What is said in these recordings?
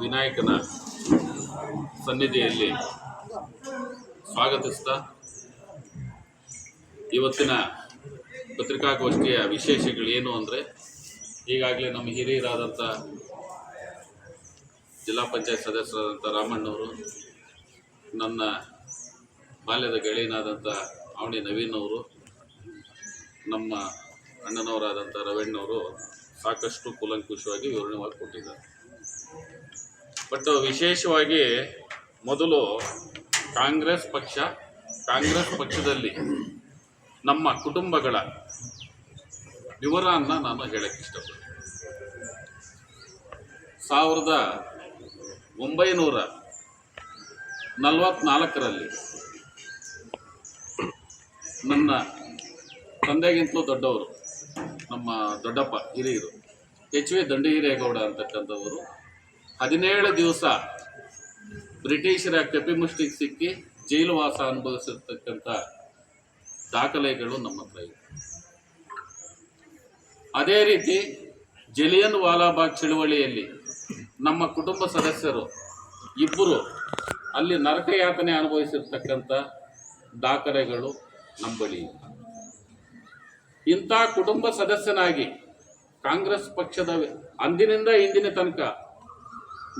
ವಿನಾಯಕನ ಸನ್ನಿಧಿಯಲ್ಲಿ ಸ್ವಾಗತಿಸ್ತಾ ಇವತ್ತಿನ ಪತ್ರಿಕಾಗೋಷ್ಠಿಯ ಏನು ಅಂದರೆ ಈಗಾಗಲೇ ನಮ್ಮ ಹಿರಿಯರಾದಂಥ ಜಿಲ್ಲಾ ಪಂಚಾಯತ್ ಸದಸ್ಯರಾದಂಥ ರಾಮಣ್ಣವರು, ನನ್ನ ಬಾಲ್ಯದ ಗೆಳೆಯನಾದಂಥ ಅವಣಿ ನವೀನ್ ಅವರು ನಮ್ಮ ಅಣ್ಣನವರಾದಂಥ ರವಣ್ಣವರು ಸಾಕಷ್ಟು ಕೂಲಂಕುಷವಾಗಿ ವಿವರಣೆ ಕೊಟ್ಟಿದ್ದಾರೆ ಬಟ್ ವಿಶೇಷವಾಗಿ ಮೊದಲು ಕಾಂಗ್ರೆಸ್ ಪಕ್ಷ, ಕಾಂಗ್ರೆಸ್ ಪಕ್ಷದಲ್ಲಿ ನಮ್ಮ ಕುಟುಂಬಗಳ ವಿವರವನ್ನು ನಾನು ಹೇಳಕ್ಕೆ ಇಷ್ಟಪಡ್ತೀನಿ. ಸಾವಿರದ ಒಂಬೈನೂರ ನಲವತ್ನಾಲ್ಕರಲ್ಲಿ ನನ್ನ ತಂದೆಗಿಂತಲೂ ದೊಡ್ಡವರು ನಮ್ಮ ದೊಡ್ಡಪ್ಪ ಹಿರಿಯರು, ಎಚ್ ವಿ ದಂಡಿಗಿರೇಗೌಡ ಅಂತಕ್ಕಂಥವರು. ಹದಿನೇಳು ದಿವಸ ಬ್ರಿಟಿಷರ ಕಪಿಮುಷ್ಟಿಗೆ ಸಿಕ್ಕಿ ಜೈಲುವಾಸ ಅನುಭವಿಸಿರ್ತಕ್ಕಂಥ ದಾಖಲೆಗಳು ನಮ್ಮ ಹತ್ರ ಇವೆ ಅದೇ ರೀತಿ ಜಲಿಯನ್ ವಾಲಾಬಾಗ್ ಚಳುವಳಿಯಲ್ಲಿ ನಮ್ಮ ಕುಟುಂಬ ಸದಸ್ಯರು ಇಬ್ಬರು ಅಲ್ಲಿ ನರಕಯಾತನೆ ಅನುಭವಿಸಿರ್ತಕ್ಕಂಥ ದಾಖಲೆಗಳು ನಮ್ಮ ಬಳಿ. ಇಂಥ ಕುಟುಂಬ ಸದಸ್ಯನಾಗಿ ಕಾಂಗ್ರೆಸ್ ಪಕ್ಷದ ಅಂದಿನಿಂದ ಇಂದಿನ ತನಕ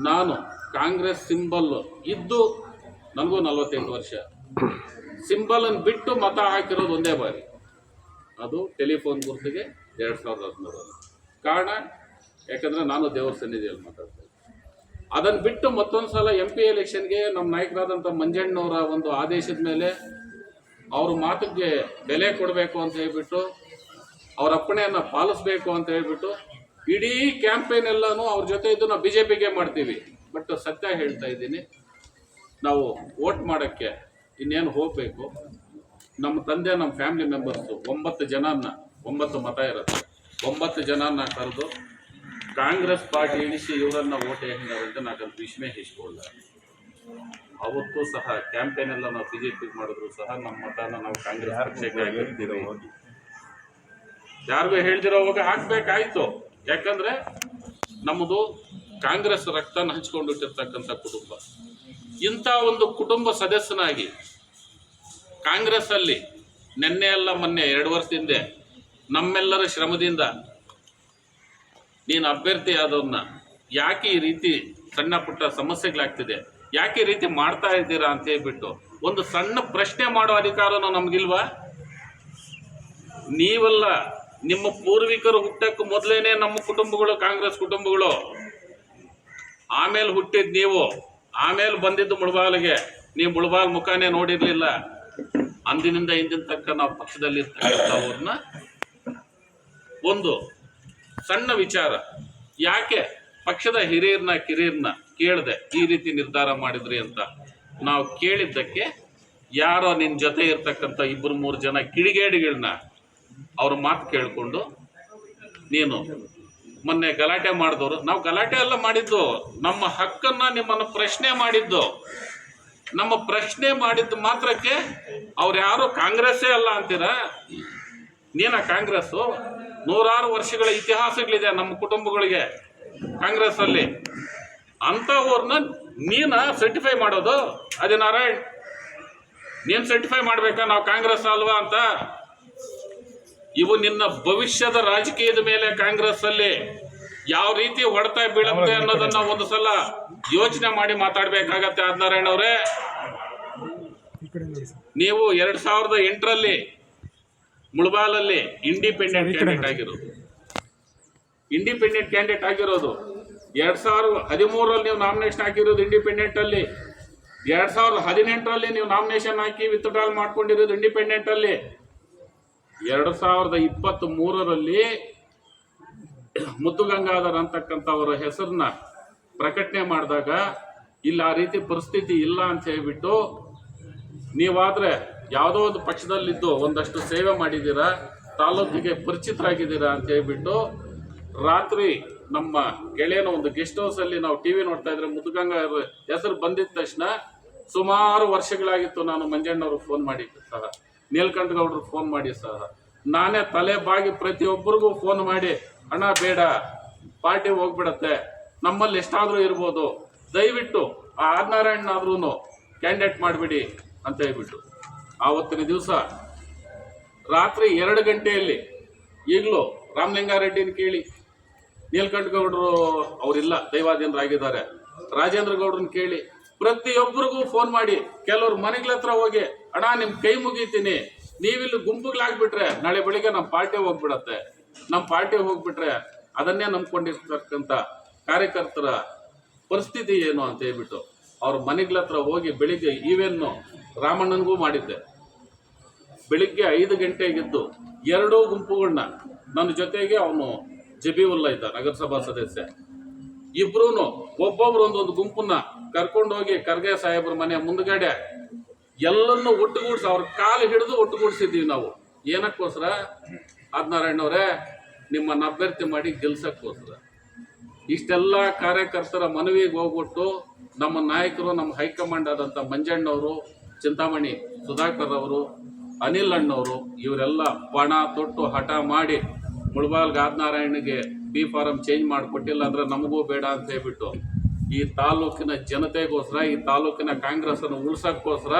ನಾನು ಕಾಂಗ್ರೆಸ್ ಸಿಂಬಲ್ ಇದ್ದು ನನಗೂ ನಲವತ್ತೆಂಟು ವರ್ಷ. ಸಿಂಬಲನ್ನು ಬಿಟ್ಟು ಮತ ಹಾಕಿರೋದು ಒಂದೇ ಬಾರಿ. ಅದು ಟೆಲಿಫೋನ್ ಗುರುತಿಗೆ ಎರಡು ಸಾವಿರದ ಹದಿಮೂರರಲ್ಲಿ. ಕಾರಣ, ಯಾಕಂದರೆ ನಾನು ದೇವರ ಸನ್ನಿಧಿಯಲ್ಲಿ ಮಾತಾಡ್ತೇನೆ. ಅದನ್ನು ಬಿಟ್ಟು ಮತ್ತೊಂದು ಸಲ ಎಂ ಪಿ ಎಲೆಕ್ಷನ್ಗೆ ನಮ್ಮ ನಾಯಕರಾದಂಥ ಮಂಜಣ್ಣವರ ಒಂದು ಆದೇಶದ ಮೇಲೆ ಅವ್ರ ಮಾತಿಗೆ ಬೆಲೆ ಕೊಡಬೇಕು ಅಂತ ಹೇಳ್ಬಿಟ್ಟು ಅವರ ಅಪ್ಪಣೆಯನ್ನು ಪಾಲಿಸ್ಬೇಕು ಅಂತ ಹೇಳ್ಬಿಟ್ಟು ಇಡೀ ಕ್ಯಾಂಪೇನ್ ಎಲ್ಲಾನು ಅವ್ರ ಜೊತೆ ಇದ್ದು ನಾವು ಬಿ ಜೆ ಪಿಗೆ ಮಾಡ್ತೀವಿ. ಬಟ್ ಸತ್ಯ ಹೇಳ್ತಾ ಇದ್ದೀನಿ, ನಾವು ವೋಟ್ ಮಾಡೋಕ್ಕೆ ಇನ್ನೇನು ಹೋಗಬೇಕು? ನಮ್ಮ ತಂದೆ, ನಮ್ಮ ಫ್ಯಾಮಿಲಿ ಮೆಂಬರ್ಸು ಒಂಬತ್ತು ಜನನ್ನ, ಒಂಬತ್ತು ಮತ ಇರುತ್ತೆ. ಒಂಬತ್ತು ಜನನ್ನ ಕರೆದು ಕಾಂಗ್ರೆಸ್ ಪಾರ್ಟಿ ಇಳಿಸಿ ಇವರನ್ನ ಓಟ್ ಹೇಳಿದ್ರೆ ನಾಕಂತ ವಿಸ್ಮಯ ಹಿಸ್ಕೊಳ್ಳ ಅವತ್ತು ಸಹ ಕ್ಯಾಂಪೇನ್ ಎಲ್ಲ ನಾವು ಬಿ ಜೆ ಪಿಗೆ ಮಾಡಿದ್ರು ಸಹ ನಮ್ಮ ಮತನ ನಾವು ಕಾಂಗ್ರೆಸ್ ಯಾರಿಗೂ ಹೇಳ್ದಿರೋ ಹೇಳ್ದಿರೋವಾಗ ಹಾಕ್ಬೇಕಾಯ್ತು ಯಾಕಂದ್ರೆ ನಮ್ಮದು ಕಾಂಗ್ರೆಸ್ ರಕ್ತನ ಹಂಚ್ಕೊಂಡಿಟ್ಟಿರ್ತಕ್ಕಂಥ ಕುಟುಂಬ. ಇಂಥ ಒಂದು ಕುಟುಂಬ ಸದಸ್ಯನಾಗಿ ಕಾಂಗ್ರೆಸ್ ಅಲ್ಲಿ ನಿನ್ನೆ ಅಲ್ಲ ಮೊನ್ನೆ ಎರಡು ವರ್ಷದಿಂದ ನಮ್ಮೆಲ್ಲರ ಶ್ರಮದಿಂದ ನೀನು ಅಭ್ಯರ್ಥಿ ಆದವ್ರನ್ನ ಯಾಕೆ ಈ ರೀತಿ ಸಣ್ಣ ಪುಟ್ಟ ಸಮಸ್ಯೆಗಳಾಗ್ತಿದೆ? ಯಾಕೆ ಈ ರೀತಿ ಮಾಡ್ತಾ ಇದ್ದೀರಾ ಅಂತ ಹೇಳ್ಬಿಟ್ಟು ಒಂದು ಸಣ್ಣ ಪ್ರಶ್ನೆ ಮಾಡೋ ಅಧಿಕಾರನೂ ನಮಗಿಲ್ವಾ? ನೀವಲ್ಲ ನಿಮ್ಮ ಪೂರ್ವಿಕರು ಹುಟ್ಟಕ್ಕೆ ಮೊದಲೇನೆ ನಮ್ಮ ಕುಟುಂಬಗಳು, ಕಾಂಗ್ರೆಸ್ ಕುಟುಂಬಗಳು. ಆಮೇಲೆ ಹುಟ್ಟಿದ್ ನೀವು, ಆಮೇಲೆ ಬಂದಿದ್ದು ಮುಳಬಾಲ್ಗೆ ನೀವು ಮುಳಬಾಲ್ ಮುಖಾನೇ ನೋಡಿರ್ಲಿಲ್ಲ. ಅಂದಿನಿಂದ ಇಂದಿನ ತಕ್ಕ ನಾವು ಪಕ್ಷದಲ್ಲಿ ಇರ್ತಕ್ಕಂಥವ್ರನ್ನ ಒಂದು ಸಣ್ಣ ವಿಚಾರ. ಯಾಕೆ? ಪಕ್ಷದ ಹಿರಿಯರನ್ನ ಕಿರಿಯರನ್ನ ಕೇಳದೆ, ಈ ರೀತಿ ನಿರ್ಧಾರ ಮಾಡಿದ್ರಿ ಅಂತ. ನಾವು ಕೇಳಿದ್ದಕ್ಕೆ ಯಾರೋ ನಿನ್ನ ಜೊತೆ ಇರ್ತಕ್ಕಂಥ ಇಬ್ಬರು ಮೂರು ಜನ ಕಿಡಿಗೇಡಿಗಳನ್ನ ಅವ್ರ ಮಾತು ಕೇಳಿಕೊಂಡು, ನೀನು ಮೊನ್ನೆ ಗಲಾಟೆ ಮಾಡಿದವರು, ನಾವು ಗಲಾಟೆ ಎಲ್ಲ ಮಾಡಿದ್ದು, ನಮ್ಮ ಹಕ್ಕನ್ನ ನಿಮ್ಮನ್ನು ಪ್ರಶ್ನೆ ಮಾಡಿದ್ದು, ನಮ್ಮ ಪ್ರಶ್ನೆ ಮಾಡಿದ್ದು ಮಾತ್ರಕ್ಕೆ ಅವ್ರು ಯಾರು ಕಾಂಗ್ರೆಸ್ಸೇ ಅಲ್ಲ ಅಂತೀರಾ? ನೀನ ಕಾಂಗ್ರೆಸ್ಸು? ನೂರಾರು ವರ್ಷಗಳ ಇತಿಹಾಸಗಳಿದೆ ನಮ್ಮ ಕುಟುಂಬಗಳಿಗೆ ಕಾಂಗ್ರೆಸ್ಸಲ್ಲಿ. ಅಂಥವ್ರನ್ನ ನೀನ ಸರ್ಟಿಫೈ ಮಾಡೋದು? ಅದೇ ನಾರಾಯಣ್, ನೀನು ಸರ್ಟಿಫೈ ಮಾಡ್ಬೇಕಾ ನಾವು ಕಾಂಗ್ರೆಸ್ ಅಲ್ವಾ ಅಂತ? ಇವು ನಿನ್ನ ಭವಿಷ್ಯದ ರಾಜಕೀಯದ ಮೇಲೆ ಕಾಂಗ್ರೆಸ್ ಅಲ್ಲಿ ಯಾವ ರೀತಿ ಹೊಡೆತ ಬೀಳುತ್ತೆ ಅನ್ನೋದನ್ನ ಒಂದು ಸಲ ಯೋಚನೆ ಮಾಡಿ ಮಾತಾಡ್ಬೇಕಾಗತ್ತೆ ಆದಿನಾರಾಯಣ ಅವರೇ. ನೀವು ಎರಡ್ ಸಾವಿರದ ಎಂಟರಲ್ಲಿ ಮುಳಬಾಲಲ್ಲಿ ಇಂಡಿಪೆಂಡೆಂಟ್ ಕ್ಯಾಂಡಿಡೇಟ್ ಆಗಿರೋದು. ಇಂಡಿಪೆಂಡೆಂಟ್ ಕ್ಯಾಂಡಿಡೇಟ್ ಆಗಿರೋದು. ಎರಡ್ ಸಾವಿರದ ಹದಿಮೂರರಲ್ಲಿ ನೀವು ನಾಮಿನೇಷನ್ ಹಾಕಿರೋದು ಇಂಡಿಪೆಂಡೆಂಟ್ ಅಲ್ಲಿ ಎರಡ್ ಸಾವಿರದ ಹದಿನೆಂಟರಲ್ಲಿ ನೀವು ನಾಮಿನೇಷನ್ ಹಾಕಿ ವಿತ್ಡ್ರಾಲ್ ಮಾಡ್ಕೊಂಡಿರೋದು ಇಂಡಿಪೆಂಡೆಂಟ್ ಅಲ್ಲಿ ಎರಡು ಸಾವಿರದ ಇಪ್ಪತ್ತ್ ಮೂರರಲ್ಲಿ ಮುದ್ದುಗಂಗಾಧರ್ ಅಂತಕ್ಕಂಥವರ ಹೆಸರನ್ನ ಪ್ರಕಟಣೆ ಮಾಡಿದಾಗ, ಇಲ್ಲಿ, ಆ ರೀತಿ ಪರಿಸ್ಥಿತಿ ಇಲ್ಲ ಅಂತ ಹೇಳ್ಬಿಟ್ಟು, ನೀವಾದರೆ ಯಾವುದೋ ಒಂದು ಪಕ್ಷದಲ್ಲಿದ್ದು ಒಂದಷ್ಟು ಸೇವೆ ಮಾಡಿದ್ದೀರಾ, ತಾಲೂಕಿಗೆ ಪರಿಚಿತರಾಗಿದ್ದೀರಾ ಅಂತ ಹೇಳ್ಬಿಟ್ಟು, ರಾತ್ರಿ ನಮ್ಮ ಗೆಳೆಯನ ಒಂದು ಗೆಸ್ಟ್ ಹೌಸಲ್ಲಿ ನಾವು ಟಿವಿ ನೋಡ್ತಾ ಇದ್ರೆ ಮುದ್ದುಗಂಗಾ ಹೆಸರು ಬಂದಿದ ತಕ್ಷಣ ಸುಮಾರು ವರ್ಷಗಳಾಗಿತ್ತು ನಾನು ಮಂಜಣ್ಣವ್ರಿಗೆ ಫೋನ್ ಮಾಡಿದ್ದೆ ಸಹ. ನೀಲ್ಕಂಠ ಗೌಡ್ರು ಫೋನ್ ಮಾಡಿ ಸಹ ನಾನೇ ತಲೆ ಬಾಗಿ ಪ್ರತಿಯೊಬ್ಬರಿಗೂ ಫೋನ್ ಮಾಡಿ ಹಣ ಬೇಡ ಪಾರ್ಟಿ ಹೋಗ್ಬಿಡತ್ತೆ. ನಮ್ಮಲ್ಲಿ ಎಷ್ಟಾದರೂ ಇರ್ಬೋದು. ದಯವಿಟ್ಟು ಆ ಆದ್ರೂ ಕ್ಯಾಂಡಿಡೇಟ್ ಮಾಡಿಬಿಡಿ, ಅಂತ ಹೇಳ್ಬಿಟ್ಟು ಆವತ್ತಿನ ದಿವಸ ರಾತ್ರಿ ಎರಡು ಗಂಟೆಯಲ್ಲಿ ಈಗಲೂ ರಾಮಲಿಂಗಾರೆಡ್ಡಿನ ಕೇಳಿ ನೀಲಕಂಠ ಗೌಡರು ಅವರಿಲ್ಲ, ದೈವಾಧೀನರಾಗಿದ್ದಾರೆ. ರಾಜೇಂದ್ರ ಗೌಡ್ರನ್ನ ಕೇಳಿ ಪ್ರತಿಯೊಬ್ಬರಿಗೂ ಫೋನ್ ಮಾಡಿ, ಕೆಲವ್ರು ಮನೆಗಳ ಹತ್ರ ಹೋಗಿ, ಅಣ್ಣ, ನಿಮ್ ಕೈ ಮುಗಿತೀನಿ. ನೀವಿಲ್ಲಿ ಗುಂಪುಗಳಾಗ್ಬಿಟ್ರೆ ನಾಳೆ ಬೆಳಿಗ್ಗೆ ನಮ್ಮ ಪಾರ್ಟಿ ಹೋಗ್ಬಿಡತ್ತೆ. ನಮ್ಮ ಪಾರ್ಟಿ ಹೋಗ್ಬಿಟ್ರೆ ಅದನ್ನೇ ನಂಬ್ಕೊಂಡಿರ್ತಕ್ಕಂಥ ಕಾರ್ಯಕರ್ತರ ಪರಿಸ್ಥಿತಿ ಏನು ಅಂತ ಹೇಳ್ಬಿಟ್ಟು ಅವ್ರ ಮನೆಗಳ ಹತ್ರ ಹೋಗಿ ಬೆಳಿಗ್ಗೆ ಈವೆನ್ನು ರಾಮಣ್ಣನಿಗೂ ಮಾಡಿದ್ದೆ. ಬೆಳಿಗ್ಗೆ ಐದು ಗಂಟೆಗಿದ್ದು ಎರಡೂ ಗುಂಪುಗಳನ್ನ ನನ್ನ ಜೊತೆಗೆ ಅವನು ಜಬೀವುಲ್ಲಾ ಇದ್ದ ನಗರಸಭಾ ಸದಸ್ಯ. ಇಬ್ರು ಒಬ್ಬೊಬ್ರು ಒಂದೊಂದು ಗುಂಪನ್ನ ಕರ್ಕೊಂಡೋಗಿ ಖರ್ಗೆ ಸಾಹೇಬ್ರ ಮನೆ ಮುಂದ್ಗಡೆ ಎಲ್ಲರನ್ನು ಒಟ್ಟುಗೂಡಿಸಿ ಅವ್ರ ಕಾಲು ಹಿಡಿದು ಒಟ್ಟುಗೂಡ್ಸಿದ್ದೀವಿ ನಾವು. ಏನಕ್ಕೋಸ್ಕರ ಆದ್ನಾರಾಯಣವ್ರೆ, ನಿಮ್ಮನ್ನು ಅಭ್ಯರ್ಥಿ ಮಾಡಿ ಗೆಲ್ಸಕ್ಕೋಸ್ಕರ. ಇಷ್ಟೆಲ್ಲ ಕಾರ್ಯಕರ್ತರ ಮನವಿಗೆ ಹೋಗ್ಬಿಟ್ಟು ನಮ್ಮ ನಾಯಕರು, ನಮ್ಮ ಹೈಕಮಾಂಡ್ ಆದಂಥ ಮಂಜಣ್ಣವರು, ಚಿಂತಾಮಣಿ ಸುಧಾಕರ್ ಅವರು, ಅನಿಲ್ ಅಣ್ಣವರು, ಇವರೆಲ್ಲ ಪಣ ತೊಟ್ಟು ಹಠ ಮಾಡಿ ಮುಳಬಾಲ್ಗ ಆದಿನಾರಾಯಣಗೆ ಬಿ ಫಾರಂ ಚೇಂಜ್ ಮಾಡಿಕೊಟ್ಟಿಲ್ಲ ಅಂದ್ರೆ ನಮಗೂ ಬೇಡ ಅಂತ ಹೇಳ್ಬಿಟ್ಟು ಈ ತಾಲೂಕಿನ ಜನತೆಗೋಸ್ಕರ, ಈ ತಾಲೂಕಿನ ಕಾಂಗ್ರೆಸ್ ಅನ್ನು ಉಳ್ಸಕ್ಕೋಸ್ಕರ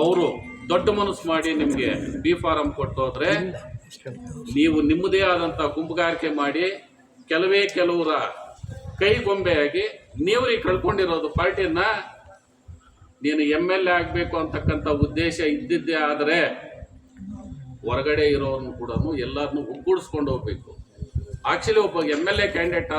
ಅವರು ದೊಡ್ಡ ಮನಸ್ಸು ಮಾಡಿ ನಿಮಗೆ ಬಿ ಫಾರಂ ಕೊಟ್ಟು ನೀವು ನಿಮ್ಮದೇ ಆದಂಥ ಗುಂಪುಗಾರಿಕೆ ಮಾಡಿ ಕೆಲವೇ ಕೆಲವರ ಕೈ ಗೊಂಬೆಯಾಗಿ ನೀವ್ರಿಗೆ ಕಳ್ಕೊಂಡಿರೋದು ಪಾರ್ಟಿನ ನೀನು ಎಂ ಎಲ್ ಎ ಆಗಬೇಕು ಅಂತಕ್ಕಂಥ ಉದ್ದೇಶ ಇದ್ದಿದ್ದೇ ಆದರೆ ಹೊರಗಡೆ ಇರೋರನ್ನು ಕೂಡ ಎಲ್ಲರನ್ನೂ ಒಗ್ಗೂಡಿಸ್ಕೊಂಡು ಹೋಗ್ಬೇಕು. ಆಕ್ಚುಲಿ ಒಬ್ಬ ಎಂ ಎಲ್ ಎ ಕ್ಯಾಂಡಿಡೇಟ್